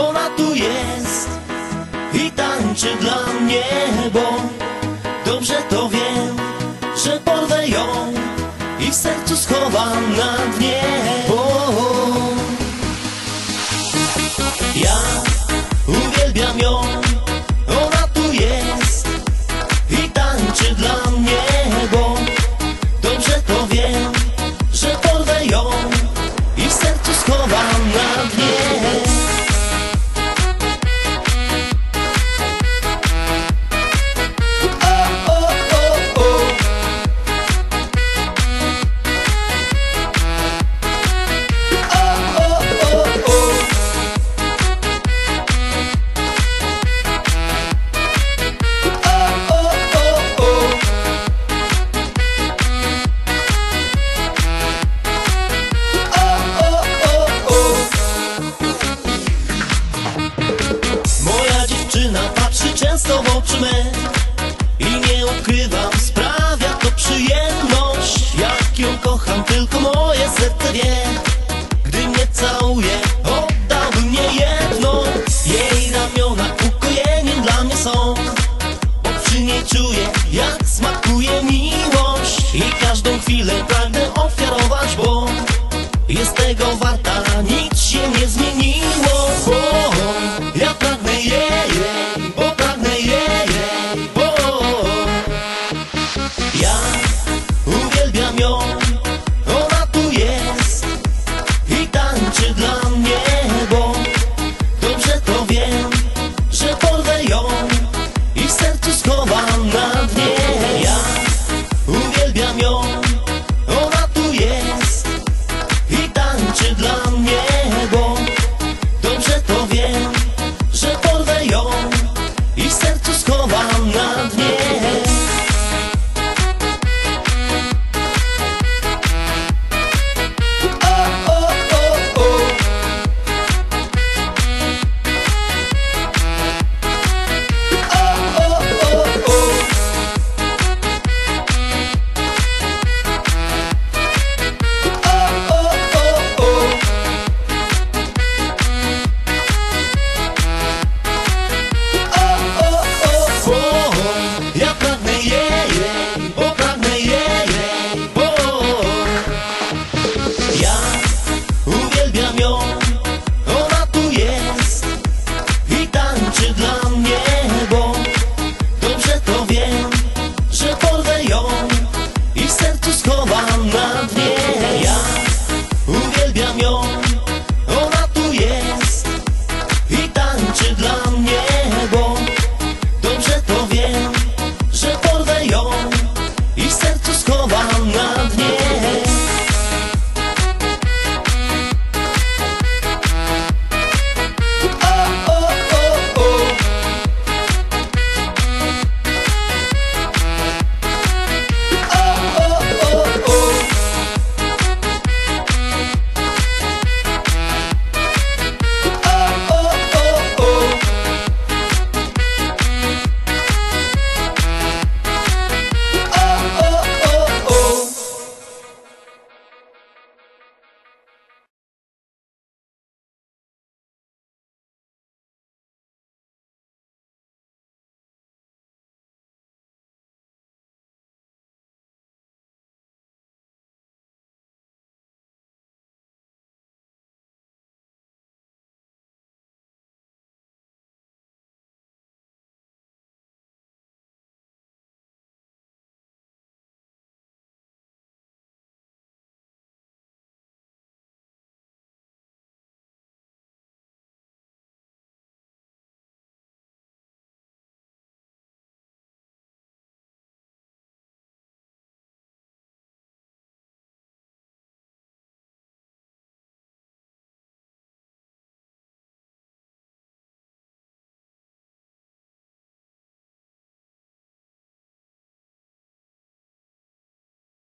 ona tu jest i tańczy dla mnie, bo dobrze to wiem, że porwę ją i w sercu schowam na dnie. I nie ukrywam, sprawia to przyjemność. Jak ją kocham, tylko moje serce wie. Gdy mnie całuje, oddałby mnie jedno. Jej ramiona ukojeniem dla mnie są Bo przy niej czuję, jak smakuje miłość. I każdą chwilę pragnę uwielbiam ją Ona tu jest i tańczy dla mnie Bo dobrze to wiem, że porwę ją i w sercu schowam na dnie